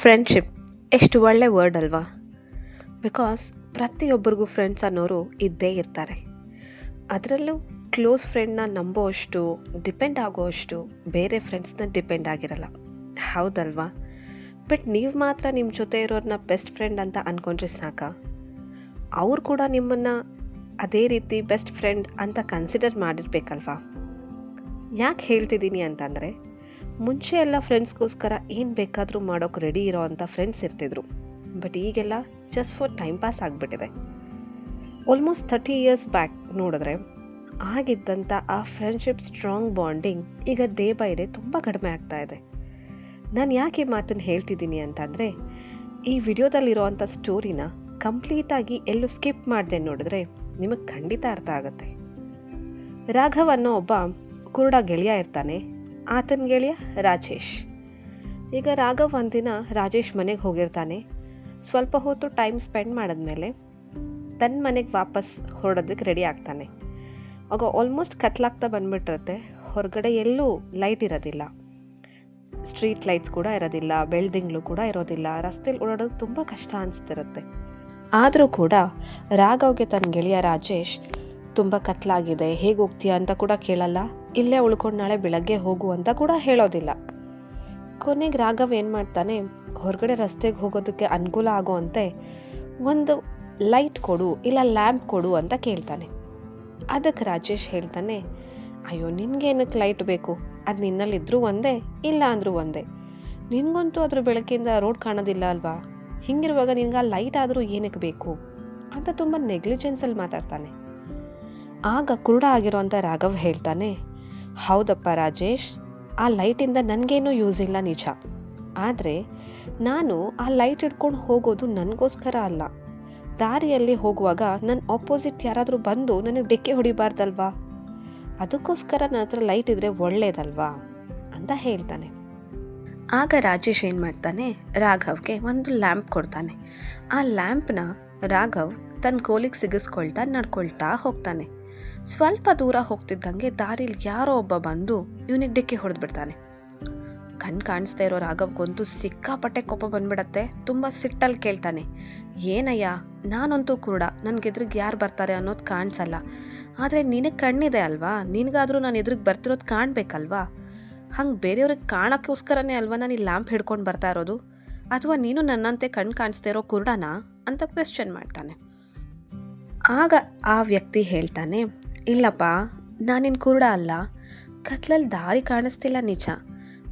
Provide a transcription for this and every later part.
Friendship ಎಷ್ಟು ಒಳ್ಳೆ word ಅಲ್ವಾ? ಬಿಕಾಸ್ ಪ್ರತಿಯೊಬ್ಬರಿಗೂ ಫ್ರೆಂಡ್ಸ್ ಅನ್ನೋರು ಇದ್ದೇ ಇರ್ತಾರೆ. ಅದರಲ್ಲೂ ಕ್ಲೋಸ್ ಫ್ರೆಂಡ್ನ ನಂಬೋ ಅಷ್ಟು ಡಿಪೆಂಡ್ ಆಗೋ ಅಷ್ಟು ಬೇರೆ ಫ್ರೆಂಡ್ಸ್ನ ಡಿಪೆಂಡ್ ಆಗಿರಲ್ಲ. ಹೌದಲ್ವಾ? ಬಟ್ ನೀವು ಮಾತ್ರ ನಿಮ್ಮ ಜೊತೆ ಇರೋರನ್ನ ಬೆಸ್ಟ್ ಫ್ರೆಂಡ್ ಅಂತ ಅಂದ್ಕೊಂಡ್ರೆ ಸಾಕ? ಅವ್ರು ಕೂಡ ನಿಮ್ಮನ್ನು ಅದೇ ರೀತಿ ಬೆಸ್ಟ್ ಫ್ರೆಂಡ್ ಅಂತ ಕನ್ಸಿಡರ್ ಮಾಡಿರ್ಬೇಕಲ್ವಾ? ಯಾಕೆ ಹೇಳ್ತಿದ್ದೀನಿ ಅಂತಂದರೆ ಮುಂಚೆ ಎಲ್ಲ ಫ್ರೆಂಡ್ಸ್ಗೋಸ್ಕರ ಏನು ಬೇಕಾದರೂ ಮಾಡೋಕೆ ರೆಡಿ ಇರೋ ಅಂಥ ಫ್ರೆಂಡ್ಸ್ ಇರ್ತಿದ್ರು. ಬಟ್ ಈಗೆಲ್ಲ ಜಸ್ಟ್ ಫಾರ್ ಟೈಮ್ ಪಾಸ್ ಆಗಿಬಿಟ್ಟಿದೆ. ಆಲ್ಮೋಸ್ಟ್ ಥರ್ಟಿ ಇಯರ್ಸ್ ಬ್ಯಾಕ್ ನೋಡಿದ್ರೆ ಆಗಿದ್ದಂಥ ಆ ಫ್ರೆಂಡ್ಶಿಪ್ ಸ್ಟ್ರಾಂಗ್ ಬಾಂಡಿಂಗ್ ಈಗ ಡೇ ಬೈ ಡೇ ತುಂಬ ಕಡಿಮೆ ಆಗ್ತಾ ಇದೆ. ನಾನು ಯಾಕೆ ಮಾತನ್ನು ಹೇಳ್ತಿದ್ದೀನಿ ಅಂತಂದರೆ, ಈ ವಿಡಿಯೋದಲ್ಲಿರೋವಂಥ ಸ್ಟೋರಿನ ಕಂಪ್ಲೀಟಾಗಿ ಎಲ್ಲೂ ಸ್ಕಿಪ್ ಮಾಡಿದೆ ನೋಡಿದ್ರೆ ನಿಮಗೆ ಖಂಡಿತ ಅರ್ಥ ಆಗುತ್ತೆ. ರಾಘವ್ ಅನ್ನೋ ಒಬ್ಬ ಕುರುಡ ಗೆಳೆಯ ಇರ್ತಾನೆ. ಆತನ ಗೆಳೆಯ ರಾಜೇಶ್. ಈಗ ರಾಘವ್ ಒಂದಿನ ರಾಜೇಶ್ ಮನೆಗೆ ಹೋಗಿರ್ತಾನೆ. ಸ್ವಲ್ಪ ಹೊತ್ತು ಟೈಮ್ ಸ್ಪೆಂಡ್ ಮಾಡಿದ್ಮೇಲೆ ತನ್ನ ಮನೆಗೆ ವಾಪಸ್ ಹೊರಡೋದಕ್ಕೆ ರೆಡಿ ಆಗ್ತಾನೆ. ಆಗ ಆಲ್ಮೋಸ್ಟ್ ಕತ್ಲಾಗ್ತಾ ಬಂದ್ಬಿಟ್ಟಿರುತ್ತೆ. ಹೊರಗಡೆ ಎಲ್ಲೂ ಲೈಟ್ ಇರೋದಿಲ್ಲ. ಸ್ಟ್ರೀಟ್ ಲೈಟ್ಸ್ ಕೂಡ ಇರೋದಿಲ್ಲ ಬೆಳ್ದಿಂಗ್ಳು ಕೂಡ ಇರೋದಿಲ್ಲ. ರಸ್ತೆಲಿ ಓಡಾಡೋದು ತುಂಬ ಕಷ್ಟ ಅನಿಸ್ತಿರುತ್ತೆ. ಆದರೂ ಕೂಡ ರಾಘವ್ಗೆ ತನ್ನ ಗೆಳೆಯ ರಾಜೇಶ್ ತುಂಬ ಕತ್ಲಾಗಿದೆ. ಹೇಗೆ ಹೋಗ್ತೀಯಾ ಅಂತ ಕೂಡ ಕೇಳಲ್ಲ. ಇಲ್ಲೇ ಉಳ್ಕೊಂಡು ನಾಳೆ ಬೆಳಗ್ಗೆ ಹೋಗು ಅಂತ ಕೂಡ ಹೇಳೋದಿಲ್ಲ. ಕೊನೆಗೆ ರಾಘವ್ ಏನು ಮಾಡ್ತಾನೆ, ಹೊರಗಡೆ ರಸ್ತೆಗೆ ಹೋಗೋದಕ್ಕೆ ಅನುಕೂಲ ಆಗೋವಂತೆ ಒಂದು ಲೈಟ್ ಕೊಡು, ಇಲ್ಲ ಲ್ಯಾಂಪ್ ಕೊಡು ಅಂತ ಕೇಳ್ತಾನೆ. ಅದಕ್ಕೆ ರಾಜೇಶ್ ಹೇಳ್ತಾನೆ, ಅಯ್ಯೋ ನಿನಗೇನಕ್ಕೆ ಲೈಟ್ ಬೇಕು? ಅದು ನಿನ್ನಲ್ಲಿದ್ದರೂ ಒಂದೇ, ಇಲ್ಲ ಅಂದರೂ ಒಂದೇ. ನಿನಗಂತೂ ಅದ್ರ ಬೆಳಕಿಂದ ರೋಡ್ ಕಾಣೋದಿಲ್ಲ ಅಲ್ವಾ? ಹಿಂಗಿರುವಾಗ ನಿನ್ಗೆ ಆ ಲೈಟ್ ಆದರೂ ಏನಕ್ಕೆ ಬೇಕು? ಅಂತ ತುಂಬ ನೆಗ್ಲಿಜೆನ್ಸಲ್ಲಿ ಮಾತಾಡ್ತಾನೆ. ಆಗ ಕುರುಡ ಆಗಿರೋಂಥ ರಾಘವ್ ಹೇಳ್ತಾನೆ, ಹೌದಪ್ಪ ರಾಜೇಶ್, ಆ ಲೈಟಿಂದ ನನಗೇನೂ ಯೂಸ್ ಇಲ್ಲ ನಿಜ. ಆದರೆ ನಾನು ಆ ಲೈಟ್ ಇಟ್ಕೊಂಡು ಹೋಗೋದು ನನಗೋಸ್ಕರ ಅಲ್ಲ. ದಾರಿಯಲ್ಲಿ ಹೋಗುವಾಗ ನನ್ನ ಆಪೋಸಿಟ್ ಯಾರಾದರೂ ಬಂದು ನನಗೆ ಡೆಕ್ಕೆ ಹೊಡಿಬಾರ್ದಲ್ವಾ? ಅದಕ್ಕೋಸ್ಕರ ನನ್ನ ಹತ್ರ ಲೈಟ್ ಇದ್ದರೆ ಒಳ್ಳೇದಲ್ವಾ? ಅಂತ ಹೇಳ್ತಾನೆ. ಆಗ ರಾಜೇಶ್ ಏನು ಮಾಡ್ತಾನೆ, ರಾಘವ್ಗೆ ಒಂದು ಲ್ಯಾಂಪ್ ಕೊಡ್ತಾನೆ. ಆ ಲ್ಯಾಂಪ್ನ ರಾಘವ್ ತನ್ನ ಕೋಲಿಗೆ ಸಿಗಿಸ್ಕೊಳ್ತಾ ನಡ್ಕೊಳ್ತಾ ಹೋಗ್ತಾನೆ. ಸ್ವಲ್ಪ ದೂರ ಹೋಗ್ತಿದ್ದಂಗೆ ದಾರಿಲಿ ಯಾರೋ ಒಬ್ಬ ಬಂದು ಇವನಿಗೆ ಡಿಕ್ಕಿ ಹೊಡೆದ್ಬಿಡ್ತಾನೆ. ಕಣ್ ಕಾಣಿಸ್ತಾ ಇರೋ ರಾಘವ್ಗಂತೂ ಸಿಕ್ಕಾಪಟ್ಟೆ ಕೋಪ ಬಂದ್ಬಿಡತ್ತೆ. ತುಂಬ ಸಿಟ್ಟಲ್ಲಿ ಕೇಳ್ತಾನೆ. ಏನಯ್ಯ, ನಾನಂತೂ ಕುರುಡ. ನನಗೆ ಎದುರಿಗೆ ಯಾರು ಬರ್ತಾರೆ ಅನ್ನೋದು ಕಾಣಿಸಲ್ಲ. ಆದರೆ ನಿನಗೆ ಕಣ್ಣಿದೆ ಅಲ್ವಾ? ನಿನಗಾದರೂ ನಾನು ಎದುರಿಗೆ ಬರ್ತಿರೋದು ಕಾಣಬೇಕಲ್ವಾ? ಹಂಗೆ ಬೇರೆಯವ್ರಿಗೆ ಕಾಣೋಕ್ಕೋಸ್ಕರನೇ ಅಲ್ವಾ ನಾನು ಈ ಲ್ಯಾಂಪ್ ಹಿಡ್ಕೊಂಡು ಬರ್ತಾ ಇರೋದು? ಅಥವಾ ನೀನು ನನ್ನಂತೆ ಕಣ್ಣು ಕಾಣಿಸ್ತಾ ಇರೋ ಕುರುಡನಾ? ಅಂತ ಕ್ವೆಶ್ಚನ್ ಮಾಡ್ತಾನೆ. ಆಗ ಆ ವ್ಯಕ್ತಿ ಹೇಳ್ತಾನೆ, ಇಲ್ಲಪ್ಪ, ನಾನಿನ್ ಕುರುಡ ಅಲ್ಲ. ಕತ್ಲಲ್ಲಿ ದಾರಿ ಕಾಣಿಸ್ತಿಲ್ಲ ನಿಜ.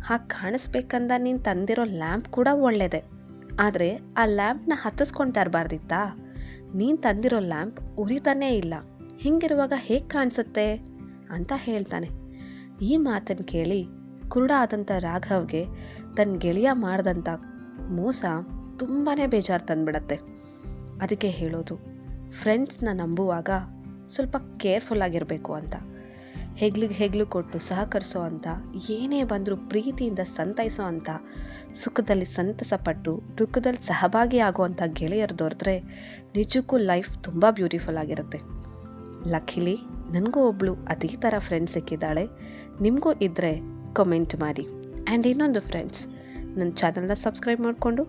ಹಾಗೆ ಕಾಣಿಸ್ಬೇಕಂದ ನೀನು ತಂದಿರೋ ಲ್ಯಾಂಪ್ ಕೂಡ ಒಳ್ಳೆಯದೆ ಆದರೆ ಆ ಲ್ಯಾಂಪ್ನ ಹತ್ತಿಸ್ಕೊಂಡು ತರಬಾರ್ದಿತ್ತಾ? ನೀನು ತಂದಿರೋ ಲ್ಯಾಂಪ್ ಉರಿತಾನೇ ಇಲ್ಲ. ಹಿಂಗಿರುವಾಗ ಹೇಗೆ ಕಾಣಿಸುತ್ತೆ? ಅಂತ ಹೇಳ್ತಾನೆ. ಈ ಮಾತನ್ನು ಕೇಳಿ ಕುರುಡ ಆದಂಥ ರಾಘವ್ಗೆ ತನ್ನ ಗೆಳೆಯ ಮಾಡಿದಂಥ ಮೋಸ ತುಂಬಾ ಬೇಜಾರು ತಂದ್ಬಿಡತ್ತೆ. ಅದಕ್ಕೆ ಹೇಳೋದು ಫ್ರೆಂಡ್ಸ್ನ ನಂಬುವಾಗ ಸ್ವಲ್ಪ ಕೇರ್ಫುಲ್ ಆಗಿರಬೇಕು ಅಂತ. ಹೆಗ್ಲಿಗೆ ಹೆಗ್ಲು ಕೊಟ್ಟು ಸಹಕರಿಸೋ ಅಂತ, ಏನೇ ಬಂದರೂ ಪ್ರೀತಿಯಿಂದ ಸಂತೈಸೋ ಅಂತ, ಸುಖದಲ್ಲಿ ಸಂತಸಪಟ್ಟು ದುಃಖದಲ್ಲಿ ಸಹಭಾಗಿ ಆಗುವಂಥ ಗೆಳೆಯರು ದೊರೆತರೆ ನಿಜಕ್ಕೂ ಲೈಫ್ ತುಂಬ ಬ್ಯೂಟಿಫುಲ್ ಆಗಿರುತ್ತೆ. ಲಕ್ಕಿಲಿ, ನನಗೂ ಒಬ್ಬಳು ಅದೇ ಥರ ಫ್ರೆಂಡ್ಸ್ ಸಿಕ್ಕಿದ್ದಾಳೆ. ನಿಮಗೂ ಇದ್ದರೆ ಕಮೆಂಟ್ ಮಾಡಿ. ಆ್ಯಂಡ್ ಇನ್ನೊಂದು ಫ್ರೆಂಡ್ಸ್ ನನ್ನ ಚಾನಲ್ನ ಸಬ್ಸ್ಕ್ರೈಬ್ ಮಾಡಿಕೊಂಡು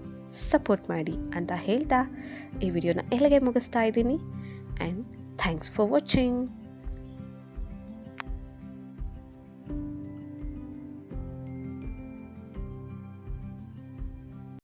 ಸಪೋರ್ಟ್ ಮಾಡಿ ಅಂತ ಹೇಳ್ತಾ ಈ ವಿಡಿಯೋನ ಎಲ್ಲಿಗೆ ಮುಗಿಸ್ತಾ ಇದ್ದೀನಿ. And thanks for watching